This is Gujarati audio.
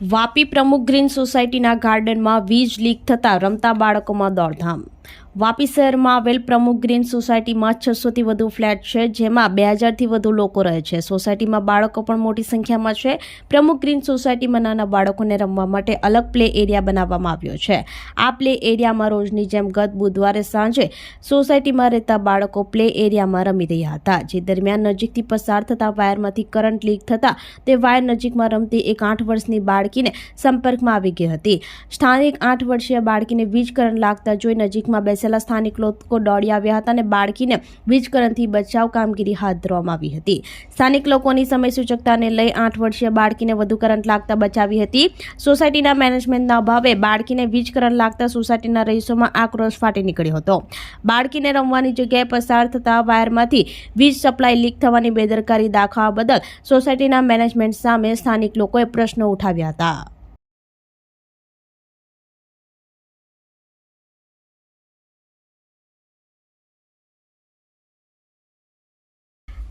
વાપી પ્રમુખ ગ્રીન સોસાયટીના ગાર્ડનમાં વીજ લીક થતાં રમતા બાળકોમાં દોડધામ. વાપી શહેરમાં આવેલ પ્રમુખ ગ્રીન સોસાયટીમાં છસોથી વધુ ફ્લેટ છે, જેમાં બે હજારથી વધુ લોકો રહે છે. સોસાયટીમાં બાળકો પણ મોટી સંખ્યામાં છે. પ્રમુખ ગ્રીન સોસાયટીમાં નાના બાળકોને રમવા માટે અલગ પ્લે એરિયા બનાવવામાં આવ્યો છે. આ પ્લે એરિયામાં રોજની જેમ ગત બુધવારે સાંજે સોસાયટીમાં રહેતા બાળકો પ્લે એરિયામાં રમી રહ્યા હતા. જે દરમિયાન નજીકથી પસાર થતા વાયરમાંથી કરંટ લીક થતાં તે વાયર નજીકમાં રમતી એક આઠ વર્ષની બાળકીને સંપર્કમાં આવી ગઈ હતી. સ્થાનિક આઠ વર્ષીય બાળકીને વીજ કરંટ લાગતા જોઈ નજીકમાં બેસેલા સ્થાનિક લોકો દોડી આવ્યા હતા અને બાળકીને વીજ કરંટથી બચાવ કામગીરી હાથ ધરવામાં આવી હતી. સ્થાનિક લોકોની સમય સૂચકતાને લઈ આઠ વર્ષીય બાળકીને વધુ કરંટ લાગતા બચાવી હતી. સોસાયટીના મેનેજમેન્ટના અભાવે બાળકીને વીજ કરંટ લાગતા સોસાયટીના રહીશોમાં આક્રોશ ફાટી નીકળ્યો હતો. બાળકીને રમવાની જગ્યાએ પસાર થતા વાયરમાંથી વીજ સપ્લાય લીક થવાની બેદરકારી દાખવા બદલ સોસાયટીના મેનેજમેન્ટ સામે સ્થાનિક લોકોએ પ્રશ્નો ઉઠાવ્યા હતા.